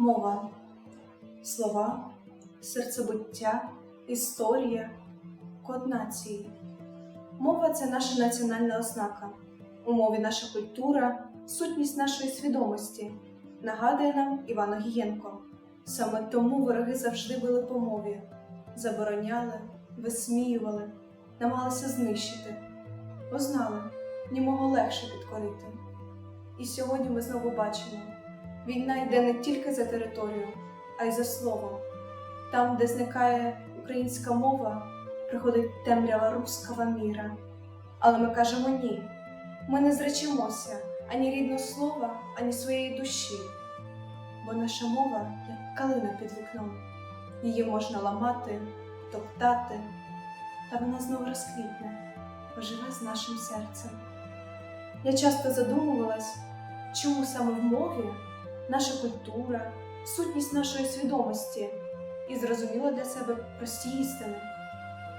Мова, слова, серцебуття, історія, код нації. Мова це наша національна ознака. У мові наша культура, сутність нашої свідомості, нагадує нам Іван Огієнко. Саме тому вороги завжди били по мові, забороняли, висміювали, намагалися знищити, бо знали, німого легше підкорити. І сьогодні ми знову бачимо, війна йде не тільки за територію, а й за словом. Там, де зникає українська мова, приходить темрява руского міра. Але ми кажемо ні. Ми не зречемося ані рідного слова, ані своєї душі. Бо наша мова як калина під вікном. Її можна ламати, топтати, та вона знову розквітне, поживе з нашим серцем. Я часто задумувалась, чому саме в мові наша культура, сутність нашої свідомості і зрозуміла для себе прості істини.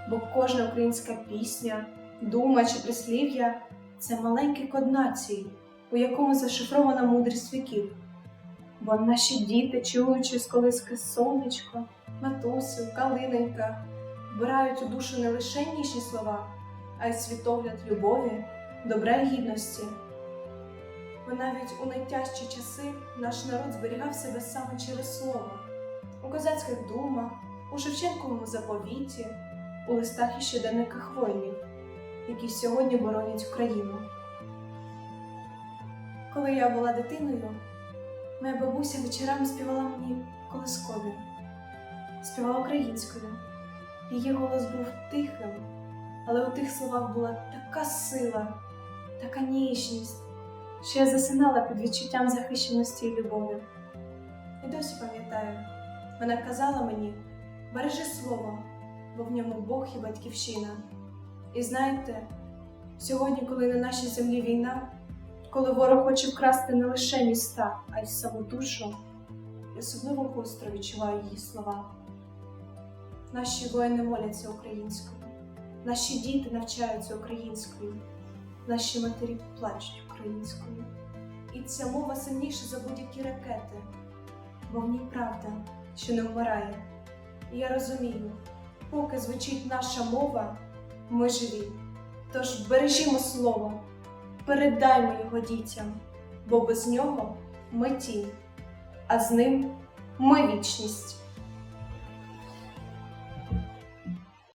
Бо кожна українська пісня, дума чи прислів'я це маленький код нації, у якому зашифрована мудрість віків. Бо наші діти, чуючи з колиски сонечко, матусю, калиненька, вбирають у душу не лише ніжні слова, а й світогляд любові, добра гідності. Бо навіть у найтяжчі часи наш народ зберігав себе саме через слово, у козацьких думах, у Шевченковому заповіті, у листах і щоденниках воїнів, які сьогодні боронять Україну. Коли я була дитиною, моя бабуся вечорами співала мені колискові, співала українською. Її голос був тихим, але у тих словах була така сила, така ніжність, що я засинала під відчуттям захищеності і любові. І досі пам'ятаю, вона казала мені: бережи слово, бо в ньому Бог і батьківщина. І знаєте, сьогодні, коли на нашій землі війна, коли ворог хоче вкрасти не лише міста, а й саму душу, я особливо гостро відчуваю її слова. Наші воїни моляться українською, наші діти навчаються українською, наші матері плачуть українською. І ця мова сильніша за будь-які ракети, бо в ній правда, що не вмирає. І я розумію, поки звучить наша мова, ми живі. Тож бережімо слово, передаймо його дітям, бо без нього ми тінь, а з ним ми вічність.